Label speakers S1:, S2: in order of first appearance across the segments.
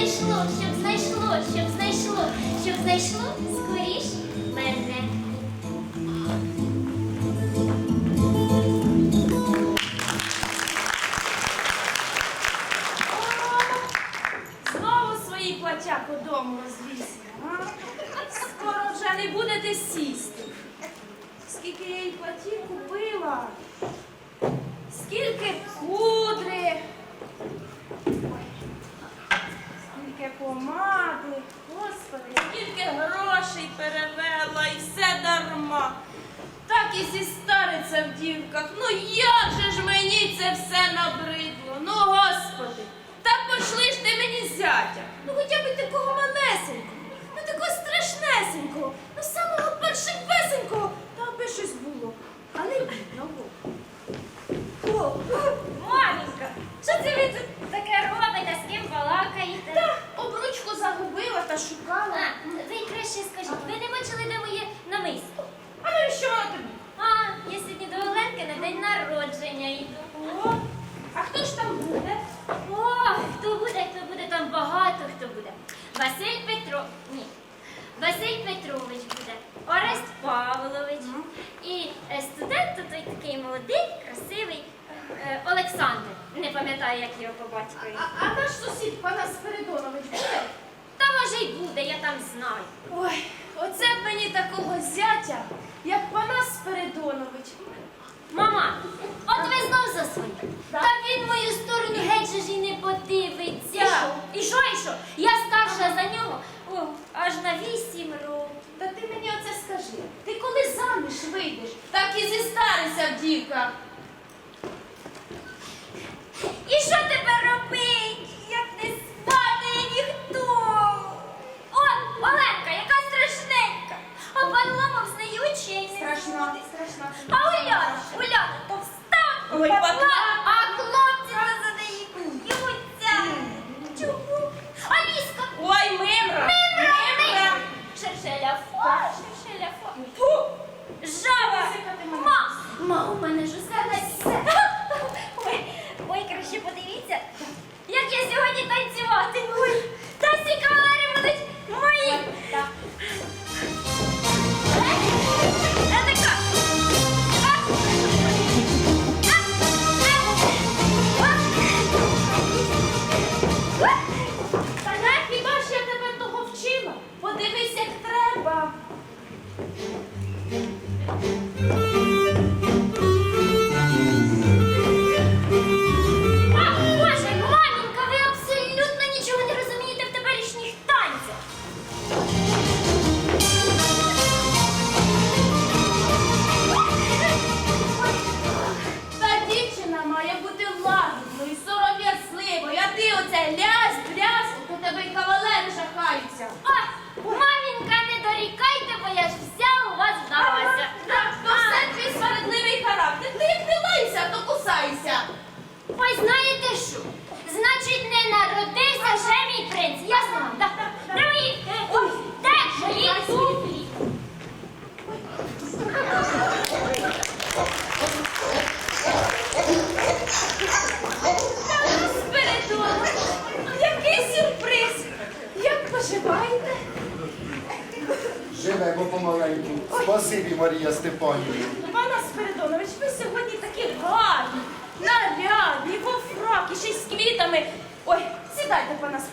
S1: знайшло, щоб знайшло, щоб знайшло, щоб знайшло
S2: в дівках. Ну як же ж мені це все набридло? Ну, господи, та пошли ж ти мені зятя. Ну хоча б такого малесенького, ну такого страшнесенького, ну самого першипесенького, та аби щось було. А не бідного.
S1: О, маменька, що це ви тут таке робите, з ким балакаєте?
S2: Та обручку загубила та шукала.
S1: А, ви краще скажіть, ви не бачили, де моє намисто?
S2: А ну що воно тобі?
S1: А, я сьогодні до Оленки на день народження йду.
S2: О, а хто ж там буде?
S1: О, хто буде, хто буде, там багато хто буде. Василь Петро. Ні. Василь Петрович буде, Орест Павлович і е, студент той такий молодий, красивий е, Олександр. Не пам'ятаю, як його по батькові.
S2: А, а наш сусід Панас Спиридонович буде?
S1: Та може й буде, я там знаю.
S2: Ой, оце б мені такого зятя, як Панас Спиридонович.
S1: Мама, от ви знов за своє. Та він мою сторону геть же ж і не подивиться. І що, і що? Я старша за нього о, аж на вісім років.
S2: Та ти мені оце скажи. Ти коли заміж вийдеш, так і зістарися в дівках.
S1: І що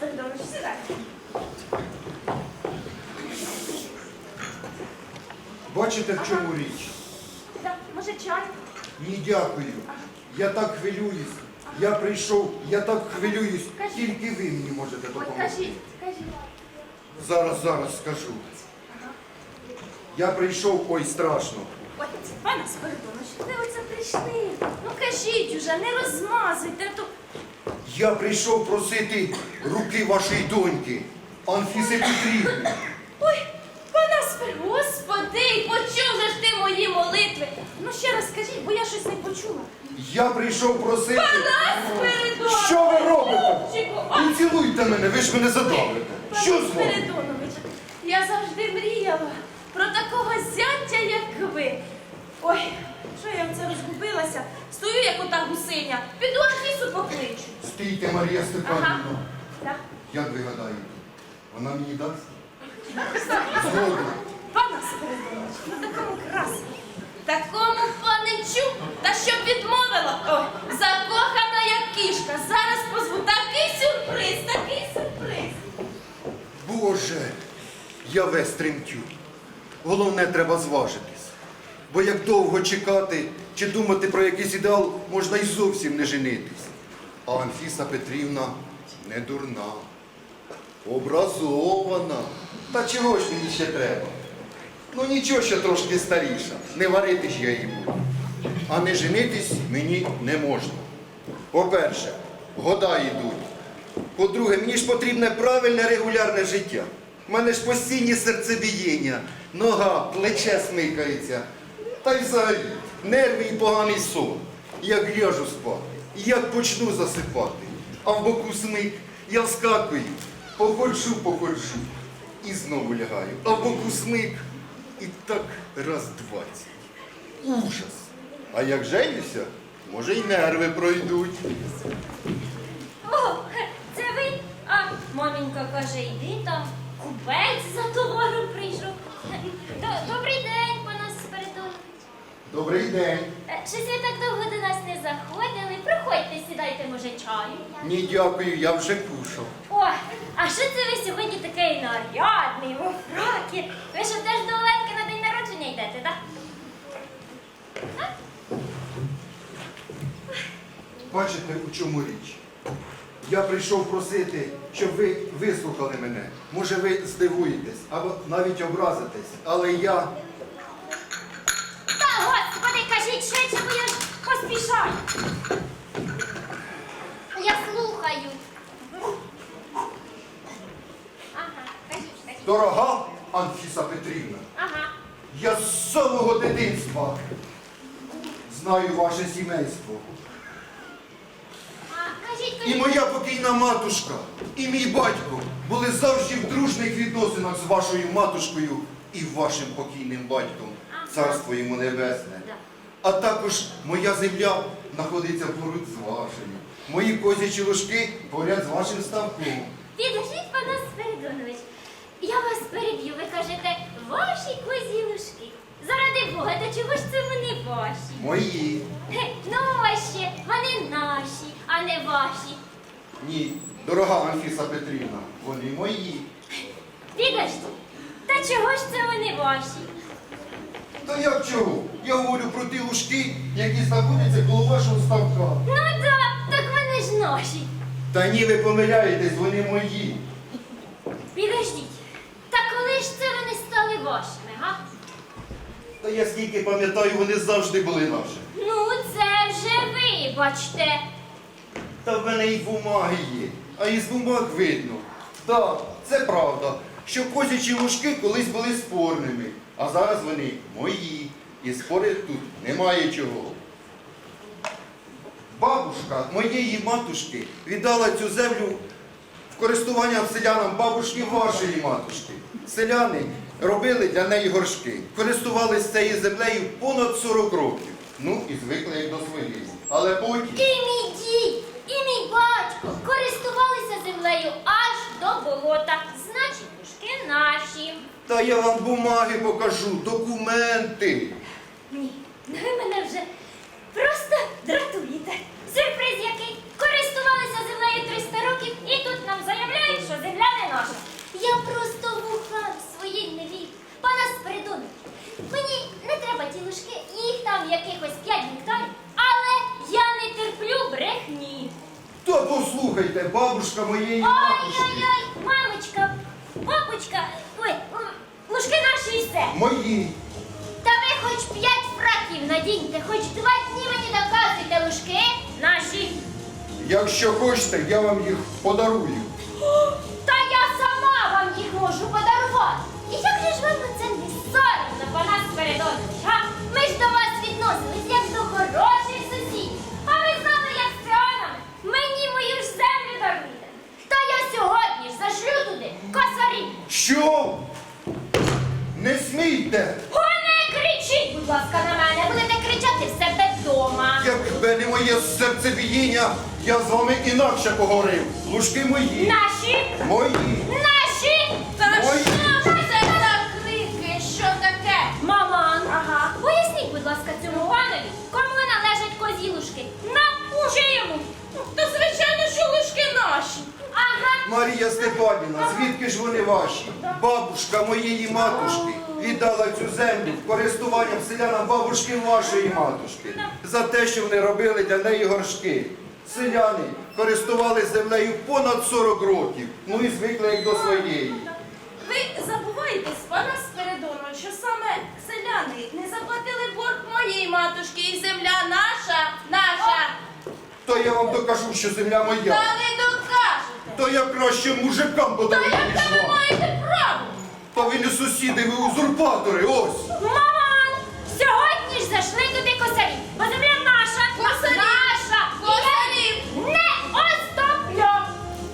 S2: Спиридонович.
S3: Бачите, в чому річ?
S2: Так, може чай?
S3: Ні, дякую. Я так хвилююсь. Я прийшов, я так хвилююсь. Тільки ви мені можете
S2: Ой,
S3: допомогти.
S2: кажіть, кажіть.
S3: Зараз, зараз скажу. Я прийшов, ой, страшно.
S2: Ой, пане Спиридонович, ви оце прийшли. Ну кажіть уже, не розмазуйте, а то
S3: Я прийшов просити руки вашої доньки, Анфіси Петрівни.
S2: Ой, пане Спир, господи, почув же ж ти мої молитви. Ну ще раз скажіть, бо я щось не почула.
S3: Я прийшов просити.
S2: Спиридонович!
S3: Що ви робите? Не цілуйте мене, ви ж мене задавите. Що з вами?
S2: Спиридонович, я завжди мріяла про такого зятя, як ви. Ой, що я це розгубилася? Стою, як ота гусиня, піду Анфісу покличу.
S3: Стійте, Марія
S2: Ага.
S3: Степанівна.
S2: Так.
S3: Як ви гадаєте? Вона мені дасть? Згодом.
S2: Пане Спиридонович, на такому красі, такому паничу, та щоб відмовила. Ой, закохана як кішка. Зараз позву такий сюрприз, такий сюрприз.
S3: Боже, я весь тремтю. Головне, треба зважитись. Бо як довго чекати чи думати про якийсь ідеал, можна й зовсім не женитись. А Анфіса Петрівна не дурна, образована. Та чого ж мені ще треба? Ну нічого, що трошки старіша. Не варити ж я буду. А не женитись мені не можна. По-перше, года йдуть. По-друге, мені ж потрібне правильне регулярне життя. У мене ж постійні серцебієння, нога, плече смикається. Та й взагалі, нерви і поганий сон. Як ляжу спати, як почну засипати, а в боку смик, я вскакую, походжу, походжу і знову лягаю. А в боку смик і так раз двадцять. Ужас. А як женюся, може й нерви пройдуть.
S1: О, це ви? А маменька каже, йди там, купець за товаром прийшов. Добрий день.
S3: Добрий день.
S1: Е, Щось ви так довго до нас не заходили. Приходьте, сідайте, може, чаю.
S3: Ні, дякую, я вже кушав.
S1: О, а що це ви сьогодні такий нарядний, у фракі? Ви що теж до Оленки на день народження йдете, так?
S3: Бачите, у чому річ? Я прийшов просити, щоб ви вислухали мене. Може, ви здивуєтесь або навіть образитесь, але я
S1: швидше, бо я ж поспішаю. Я слухаю. Ага, кажіть, кажіть.
S3: дорога Анфіса Петрівна.
S1: Ага.
S3: Я з самого дитинства знаю ваше сімейство.
S1: А, кажіть,
S3: І
S1: кажіть.
S3: моя покійна матушка, і мій батько були завжди в дружних відносинах з вашою матушкою і вашим покійним батьком. Царство йому небесне.
S1: Да.
S3: А також моя земля знаходиться поруч з вашою. Мої козячі ложки поряд з вашим ставком.
S1: Підождіть, пане Спиридонович. Я вас переб'ю. Ви кажете, ваші козі лужки. Заради Бога, та чого ж це вони ваші?
S3: Мої.
S1: Ге, Ну, вони наші, а не ваші.
S3: Ні, дорога Анфіса Петрівна, вони мої.
S1: Підождіть. Та чого ж це вони ваші?
S3: Та як чого? Я говорю про ті лужки, які знаходяться коло вашого ставка.
S1: Ну так, так вони ж наші.
S3: Та ні, ви помиляєтесь, вони мої.
S1: Підождіть. Та коли ж це вони стали вашими, га?
S3: Та я скільки пам'ятаю, вони завжди були наші.
S1: Ну, це вже ви, бачте.
S3: Та в мене і бумаги є, а із бумаг видно. Так, це правда, що козячі лужки колись були спорними, а зараз вони мої. І спорити тут немає чого. Бабушка моєї матушки віддала цю землю в користування селянам бабушки вашої матушки. Селяни робили для неї горшки, користувалися цією землею понад 40 років. Ну і звикли як до своєї. Але потім.
S1: І мій дід, і мій батько користувалися землею аж до болота. Значить, наші.
S3: Та я вам бумаги покажу, документи.
S1: Ні, ну ви мене вже просто дратуєте. Сюрприз який? Користувалися землею 300 років і тут нам заявляють, що земля не наша. Я просто вухам своїм не вірю. Пана Спиридонович, мені не треба ті лужки, їх там якихось 5 гектарів, але я не терплю брехні.
S3: То послухайте, бабушка моєї матушки.
S1: Ой-ой-ой, мамочка, папочка, ой, м, лужки наші і все.
S3: Мої.
S1: Та ви хоч п'ять фраків надіньте, хоч два дні мені доказуйте лужки наші.
S3: Якщо хочете, я вам їх подарую.
S1: Та я сама вам їх можу подарувати. І як же ж вам на це не соромно, пана Спиридонович, а? Ми ж до вас відносились до хороших сусідів. А ви знали, як з піонами. Мені мою ж землю даруєте. Та я сьогодні ж зашлю туди косарів.
S3: Що? Не смійте!
S1: О, не кричіть, будь ласка, на мене. Будете кричати в себе вдома.
S3: Якби не моє серцебіїння, я з вами інакше поговорив. Лужки мої.
S1: Наші,
S3: Мої.
S1: наші.
S2: Та
S3: Ой.
S2: що це за крики? Що таке?
S1: Маман,
S2: Ага.
S1: поясніть, будь ласка, цьому панові, кому належать козі лужки? Нам чи йому?
S2: Та звичайно, що лишки наші.
S3: Марія Степанівна, звідки ж вони ваші? Бабушка моєї матушки віддала цю землю в користуванням селянам бабушки вашої матушки за те, що вони робили для неї горшки. Селяни користували землею понад 40 років, ну і звикли як до своєї.
S2: Ви забуваєтесь, пана Спиридонович, що саме селяни не заплатили борг моєї матушки і земля наша, наша.
S3: То я вам докажу, що земля
S2: Та
S3: моя.
S2: не докажете.
S3: То я краще мужикам
S2: Та яке
S3: ніж
S2: ви маєте право?
S3: Та ви не сусіди, ви узурпатори, ось.
S1: Маман, сьогодні ж зайшли туди косарі, бо земля наша. Наша.
S2: Косарів!
S1: І я Не оступлю.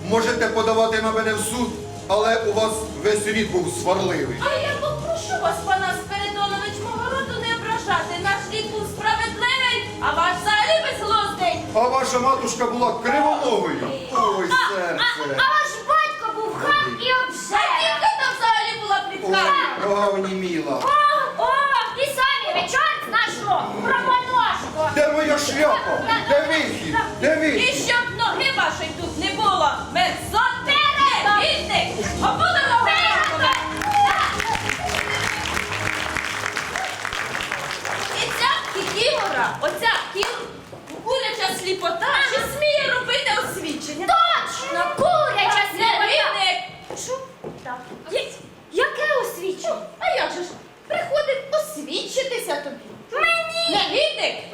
S3: Можете подавати на мене в суд, але у вас весь рід був сварливий.
S2: А я попрошу вас, пана Спиридонович, мого роду не ображати. Наш рік був справедливий, а ваш взагалі безглуздий.
S3: А ваша матушка була кривоногою. Ой,
S1: А, а,
S3: серце.
S1: а ваш батько був хам і
S2: А
S1: обжер.
S2: тільки там взагалі була
S3: Ой, нога оніміла.
S1: О, о, і самі ви нашого знайшло про поножку.
S3: Де моя шляпа? Де вихід? Де
S2: І щоб
S1: Мені!
S2: Негідник.
S1: Мені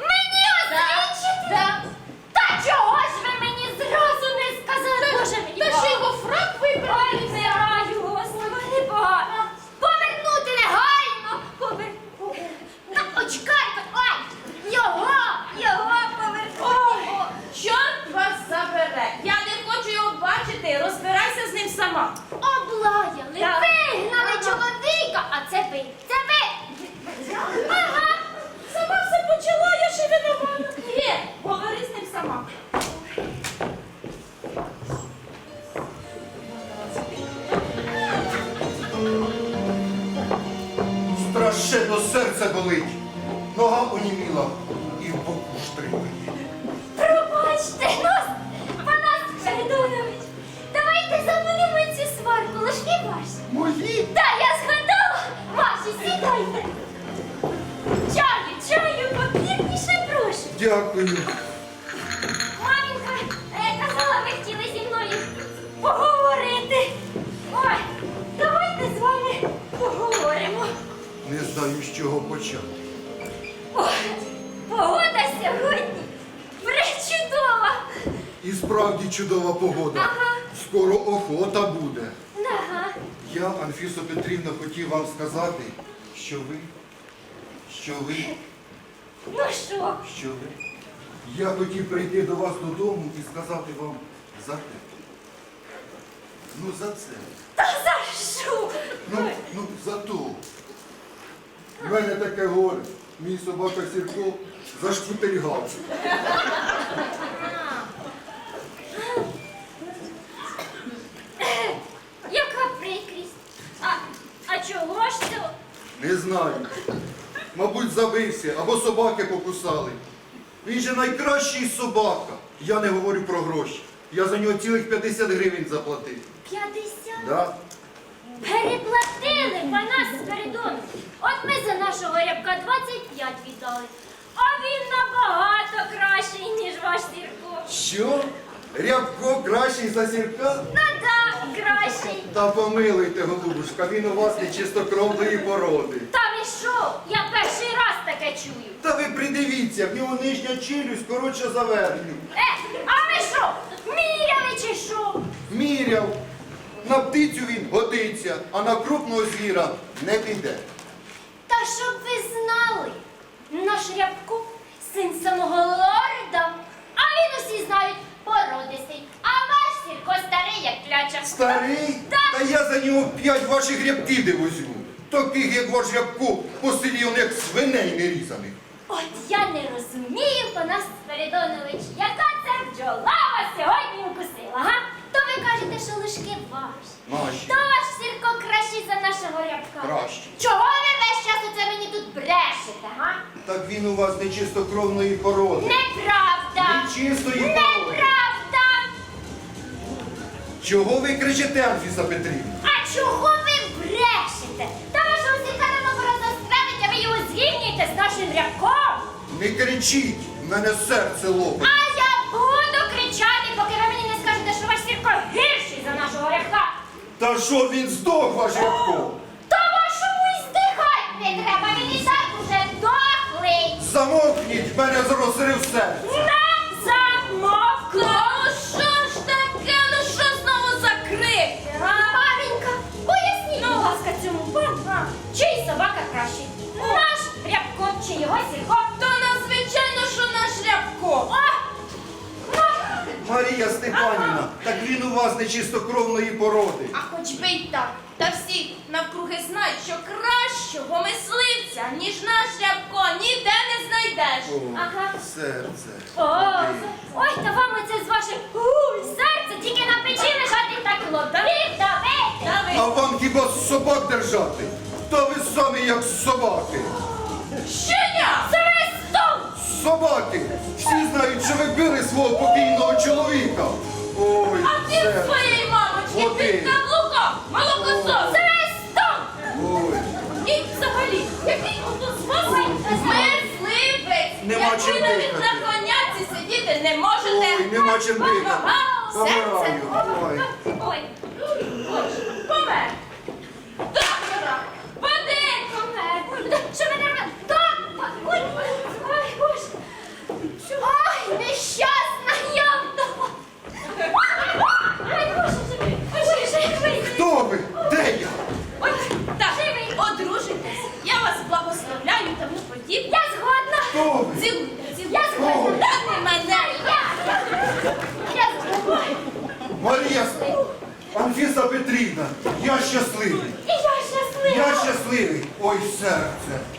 S3: Страшенно серця болить. Нога оніміла і в боку штрикає.
S1: Пробачте нас, Панас Спиридонович. Давайте забудемо цю сварку, лишки ваші.
S3: Мої?
S1: Та я згадала, ваші, сідайте. Чаю, чаю, попірніше прошу.
S3: Дякую. Знаю, з чого почати.
S1: Ой, погода сьогодні пречудова.
S3: І справді чудова погода.
S1: Ага.
S3: Скоро охота буде.
S1: Ага.
S3: Я, Анфісо Петрівна, хотів вам сказати, що ви, що ви,
S1: Ну що?
S3: що ви. Я хотів прийти до вас додому і сказати вам за те. Ну за це.
S1: Та за що?
S3: Ну, ну за то. У мене таке горе. Мій собака Сірко зашпутильгав.
S1: Яка прикрість. А чого?
S3: Не знаю. Мабуть, забився або собаки покусали. Він же найкращий собака. Я не говорю про гроші. Я за нього цілих 50 гривень заплатив.
S1: 50.
S3: Да?
S1: Переплатили Панас Спиридонович. От ми за нашого рябка 25 віддали. А він набагато кращий, ніж ваш Сірко.
S3: Що? Рябко кращий за сірка?
S1: Ну так, кращий.
S3: Та помилуйте, голубушка, він у вас не чистокровної породи.
S1: Та ви що? Я перший раз таке чую.
S3: Та ви придивіться, в нього нижня челюсть коротша за верхню.
S1: Е, а ви що? Міряли чи що?
S3: Міряв. На птицю він годиться, а на крупного звіра не піде.
S1: Та щоб ви знали, наш рябко син самого лорда, а він усі знають породистий, а ваш сірко старий, як кляча.
S3: Старий?
S1: Так.
S3: Та я за нього п'ять ваших рябків не возьму. Таких, як ваш рябко, по селі як свиней не різаних.
S1: От я не розумію, Панас Спиридонович, яка це бджола вас сьогодні укусила, га? То ви кажете, що лишки ваші.
S3: Наші.
S1: То ваш сірко кращий за нашого рябка.
S3: Кращий.
S1: Чого ви весь час оце мені тут брешете, га?
S3: Так він у вас не чистокровної породи.
S1: Неправда!
S3: Не чистої породи.
S1: Неправда!
S3: Чого ви кричите, Анфіса Петрівна?
S1: А чого ви брешете? Та вашого сірка давно пора застрелить, а ви його зрівнюєте з нашим рябком.
S3: Не кричіть, в мене серце лопить.
S1: А
S3: Та що він здох, ваш рябко?
S1: То вашому і здихать не треба, він і так уже дохлий.
S3: Замовкніть, мене зрозрив серце.
S1: Не замовкну.
S2: Ну що ж таке? Ну що знову закрити?
S1: Маменька, поясніть, будь ласка, цьому пану, чий собака кращий? Наш рябко чи його сірко?
S2: То
S3: Марія Степанівна, так він у вас не чистокровної породи.
S2: А хоч би й так. Та всі навкруги знають, що кращого мисливця, ніж наш рябко, ніде не знайдеш.
S3: О,
S1: Ага.
S3: серце.
S1: О, ой, та вам оце з вашим уй, серце тільки на печі лежати так лобів давити.
S2: Дави.
S3: А вам хіба собак держати? Та ви самі як собаки.
S2: Що я?
S3: Собаки! Всі знають, що ви били свого покійного чоловіка. Ой,
S2: А ти
S3: серце.
S2: своєї мамочки
S3: Один.
S2: під каблуком, молокосос.
S1: Свистом!
S3: Ой,
S2: І взагалі, який ото з вас мисливець,
S3: Нема
S2: як
S3: чим
S2: ви навіть
S3: дихати.
S2: на коняці сидіти не можете.
S3: ой, нема чим дихати.
S2: Ага.
S3: Помираю. Ой.
S1: Ой,
S2: Ой, помер. Доктора, води.
S1: помер. Що ви не робите? Так! Ой, ой, боже. Ой, нещасна я вдова. Ой, боже, живий. Ой, живий.
S3: Хто ви? Де я?
S2: Ой, так, одружуйтесь. Я вас благословляю і тому подібне.
S1: Я згодна.
S3: Хто ви?
S2: Цілуйте, цілуйте.
S1: Я згодна.
S2: Та не мене.
S1: Я. Я згодна.
S3: Марія Анфіса Петрівна, я щасливий.
S1: І я щаслива.
S3: Я щасливий. Ой, серце.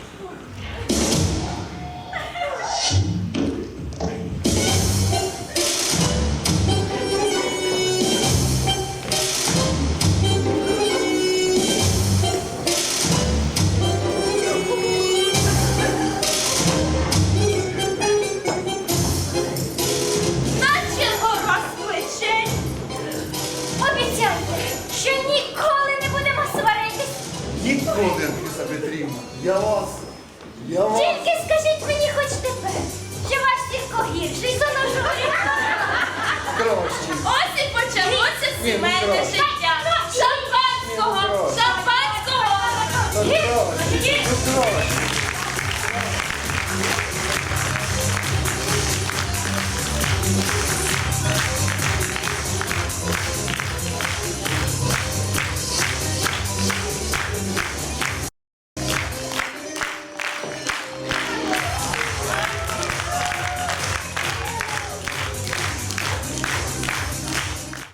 S3: Я вас. Я вас.
S1: Тільки скажіть мені хоч тепер, що ваш сірко гірший за нашого.
S3: Краще.
S2: Ось і почалося
S3: Ні, ну,
S2: сімейне
S3: краще.
S2: життя. Шампанського,
S3: Ну, краще.
S2: шампанського.
S3: Краще. Ну, краще.